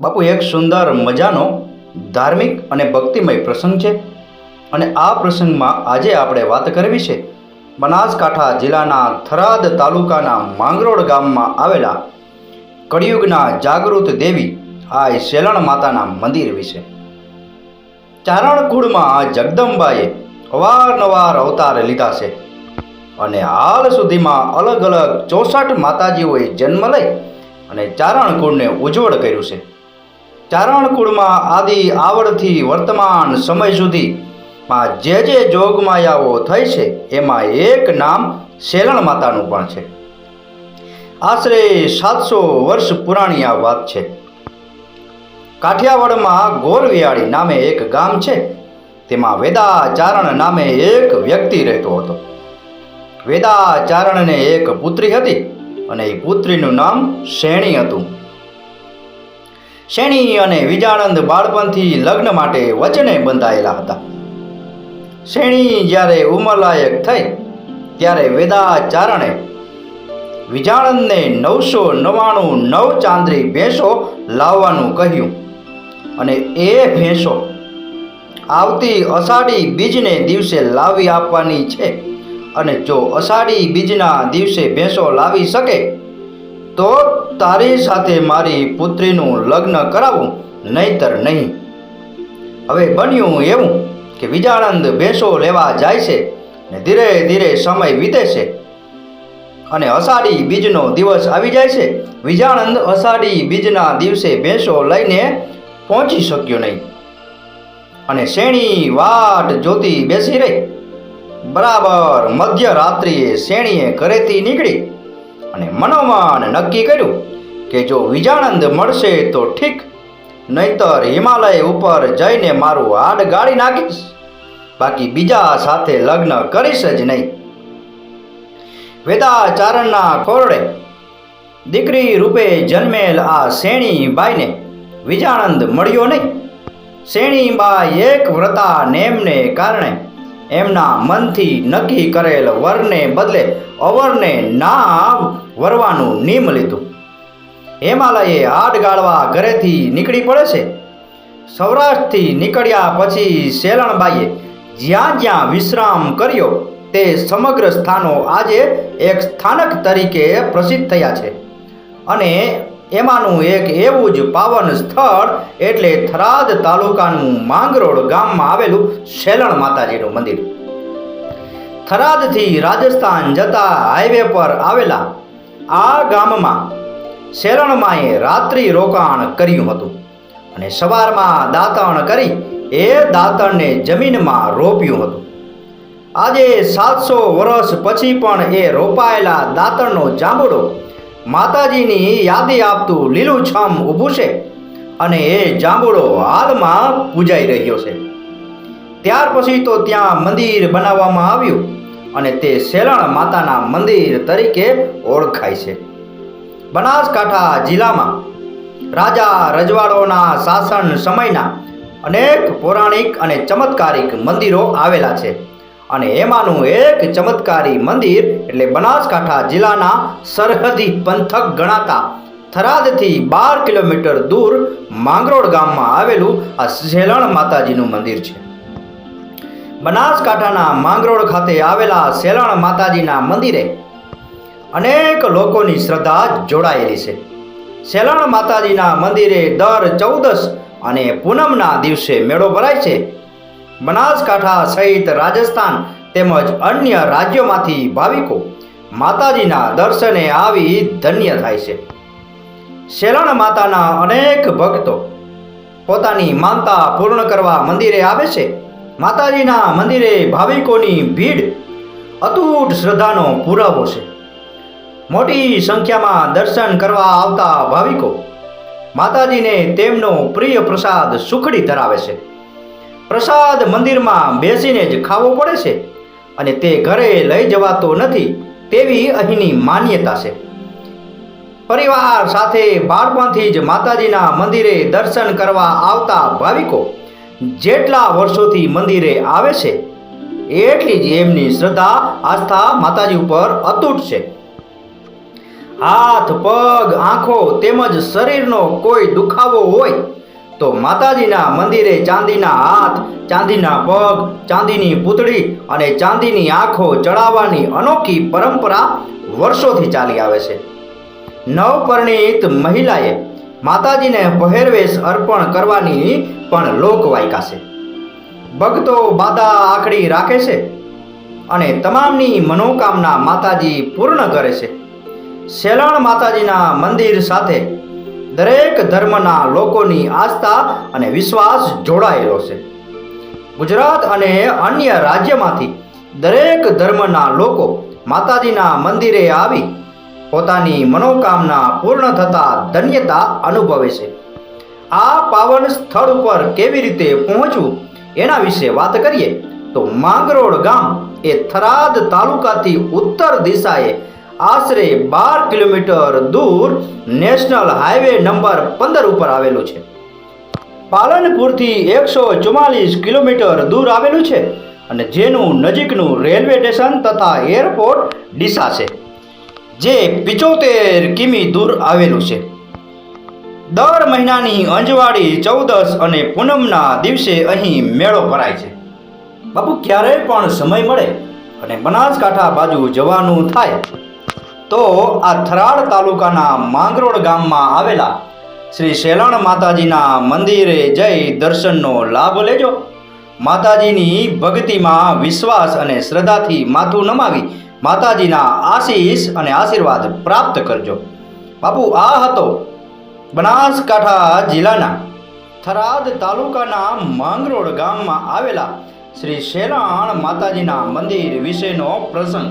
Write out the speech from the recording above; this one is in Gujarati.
બાપુ, એક સુંદર મજાનો ધાર્મિક અને ભક્તિમય પ્રસંગ છે અને આ પ્રસંગમાં આજે આપણે વાત કરવી છે બનાસકાંઠા જિલ્લાના થરાદ તાલુકાના માંગરોળ ગામમાં આવેલા કળિયુગના જાગૃત દેવી આ શેલણ માતાના મંદિર વિશે. ચારણકુળમાં જગદંબાએ અવારનવાર અવતાર લીધા છે અને હાલ સુધીમાં અલગ અલગ ચોસઠ માતાજીઓએ જન્મ લઈ અને ચારણકુળને ઉજ્જવળ કર્યું છે. ચારણકુળમાં આદિ આવડથી વર્તમાન સમય સુધીમાં જે જે જોગમાયાઓ થઈ છે, એમાં એક નામ શેલણ માતાનું પણ છે. આશરે સાતસો વર્ષ પુરાણી આ વાત છે. કાઠિયાવાડમાં ગોરવિયાળી નામે એક ગામ છે. તેમાં વેદાચારણ નામે એક વ્યક્તિ રહેતો હતો. વેદાચારણને એક પુત્રી હતી અને એ પુત્રીનું નામ શેણી હતું. શેણી અને વિજાણંદ બાળપણથી લગ્ન માટે વચને બંધાયેલા હતા. શેણી જ્યારે ઉંમરલાયક થઈ, ત્યારે વેદાચારણે વિજાણંદને નવસો નવ્વાણું નવ ચાંદ્રી ભેંસો લાવવાનું કહ્યું અને એ ભેંસો આવતી અષાઢી બીજને દિવસે લાવી આપવાની છે અને જો અષાઢી બીજના દિવસે ભેંસો લાવી શકે તો તારી સાથે મારી પુત્રીનું લગ્ન કરાવું, નહીતર નહીં. હવે બન્યું એવું કે વિજાણંદ ભેંસો લેવા જાય છે ને ધીરે ધીરે સમય વીતે છે. અને અષાઢી બીજનો દિવસ આવી જાય છે. વિજાણંદ અષાઢી બીજના દિવસે ભેંસો લઈને પહોંચી શક્યો નહીં. અને શેણી વાટ જોતી બેસી રહી. બરાબર મધ્યરાત્રિએ શેણીએ ઘરેથી નીકળી અને મનોમન નક્કી કર્યું કે જો વિજાણંદ મળશે તો ઠીક, નહીતર હિમાલય ઉપર જઈને મારું હાડ ગાળી નાખીશ. બાકી બીજા સાથે લગ્ન કરીશ જ નહીં. વેદાચારણના ખોરડે દીકરી રૂપે જન્મેલ આ શેણીબાઈને વિજાણંદ મળ્યો નહીં. શેણીબાઈ એક વ્રતા નેમને કારણે એમના મનથી નક્કી કરેલ વરને બદલે અવરને ના વરવાનું નિયમ લીધું. હિમાલયે હાડ ગાળવા ઘરેથી નીકળી પડે છે. સૌરાષ્ટ્રથી નીકળ્યા પછી શેલણબાઈએ જ્યાં જ્યાં વિશ્રામ કર્યો તે સમગ્ર સ્થાનો આજે એક સ્થાનક તરીકે પ્રસિદ્ધ થયા છે. અને એમાંનું એક એવું જ પાવન સ્થળ એટલે થરાદ તાલુકાનું માંગરોળ ગામમાં આવેલું શેલણ માતાજીનું મંદિર. થરાદથી રાજસ્થાન જતા હાઈવે પર આવેલા આ ગામમાં શેરણમાએ રાત્રિ રોકાણ કર્યું હતું અને સવારમાં દાંતણ કરી એ દાંતણને જમીનમાં રોપ્યું હતું. આજે સાતસો વર્ષ પછી પણ એ રોપાયેલા દાંતણનો જાંબુડો માતાજીની યાદી આપતું લીલુંછમ ઊભું છે અને એ જાંબુડો હાલમાં પૂજાઈ રહ્યો છે. ત્યાર પછી તો ત્યાં મંદિર બનાવવામાં આવ્યું અને તે શેલણ માતાના મંદિર તરીકે ઓળખાય છે. બનાસકાંઠા જિલ્લામાં રાજા રજવાડોના શાસન સમયના અનેક પૌરાણિક અને ચમત્કારિક મંદિરો આવેલા છે. અને એમાંનું એક ચમત્કારી મંદિર એટલે બનાસકાંઠા જિલ્લાના સરહદી પંથક ગણાતા થરાદથી બાર કિલોમીટર દૂર માંગરોળ ગામમાં આવેલું આ શેલણ માતાજીનું મંદિર છે. બનાસકાંઠાના માંગરોળ ખાતે આવેલા શેલણ માતાજીના મંદિરે અનેક લોકોની શ્રદ્ધા જોડાયેલી છે. શેલણ માતાજીના મંદિરે દર ચૌદસ અને પૂનમના દિવસે મેળો ભરાય છે. બનાસકાંઠા સહિત રાજસ્થાન તેમજ અન્ય રાજ્યોમાંથી ભાવિકો માતાજીના દર્શને આવી ધન્ય થાય છે. શેલણ માતાના અનેક ભક્તો પોતાની માનતા પૂર્ણ કરવા મંદિરે આવે છે. માતાજીના મંદિરે ભાવિકોની ભીડ અતૂટ શ્રદ્ધાનો પુરાવો છે. મોટી સંખ્યામાં દર્શન કરવા આવતા ભાવિકો માતાજીને તેમનો પ્રિય પ્રસાદ સુખડી ધરાવે છે. પ્રસાદ મંદિરમાં બેસીને જ ખાવો પડે છે અને તે ઘરે લઈ જવાતો નથી તેવી અહીંની માન્યતા છે. પરિવાર સાથે બાળપણથી જ માતાજીના મંદિરે દર્શન કરવા આવતા ભાવિકો જેટલા વર્ષોથી મંદિરે આવે છે, એટલી જ એમની શ્રદ્ધા, આસ્થા માતાજી ઉપર અતૂટ છે. હાથ, પગ, આંખો તેમજ શરીરનો કોઈ દુખાવો હોય તો માતાજીના મંદિરે ચાંદીના હાથ, ચાંદીના પગ, ચાંદીની પૂતળી અને ચાંદીની આંખો ચડાવવાની અનોખી પરંપરા વર્ષોથી ચાલી આવે છે. નવપરિણીત મહિલાએ માતાજીને પહેરવેશ અર્પણ કરવાની પણ લોકવાયકા છે ભક્તો બાધા આખડી રાખે છે અને તમામની મનોકામના માતાજી પૂર્ણ કરે છે. શેલણ માતાજીના મંદિર સાથે દરેક ધર્મના લોકોની આસ્થા અને વિશ્વાસ જોડાયેલો છે. ગુજરાત અને અન્ય રાજ્યમાંથી દરેક ધર્મના લોકો માતાજીના મંદિરે આવી પોતાની મનોકામના પૂર્ણ થતા ધન્યતા અનુભવે છે. આ પાવન સ્થળ ઉપર કેવી રીતે પહોંચવું એના વિશે વાત કરીએ તો માંગરોળ ગામ એ થરાદ તાલુકાથી ઉત્તર દિશાએ આશરે બાર કિલોમીટર દૂર નેશનલ હાઈવે નંબર પંદર ઉપર આવેલું છે. પાલનપુરથી એકસો ચુમ્માલીસ કિલોમીટર દૂર આવેલું છે અને જેનું નજીકનું રેલવે સ્ટેશન તથા એરપોર્ટ ડીસા છે, જે પિચોતેર કિમી દૂર આવેલું છે. દર મહિનાની અંજવાળી ચૌદસ અને પૂનમના દિવસે અહીં મેળો ભરાય છે. બાપુ, ક્યારેય પણ સમય મળે અને બનાસકાંઠા બાજુ જવાનું થાય. તો આ થરાદ તાલુકાના માંગરોળ ગામમાં આવેલા શ્રી શેલણ માતાજીના મંદિરે જઈ દર્શનનો લાભ લેજો. માતાજીની ભક્તિમાં વિશ્વાસ અને શ્રદ્ધાથી માથું નમાવી માતાજીના આશીષ અને આશીર્વાદ પ્રાપ્ત કરજો. બાપુ, આ હતો બનાસકાંઠા જિલ્લાના થરાદ તાલુકાના માંગરોળ ગામમાં આવેલા શ્રી શેલાણ માતાજીના મંદિર વિશેનો પ્રસંગ.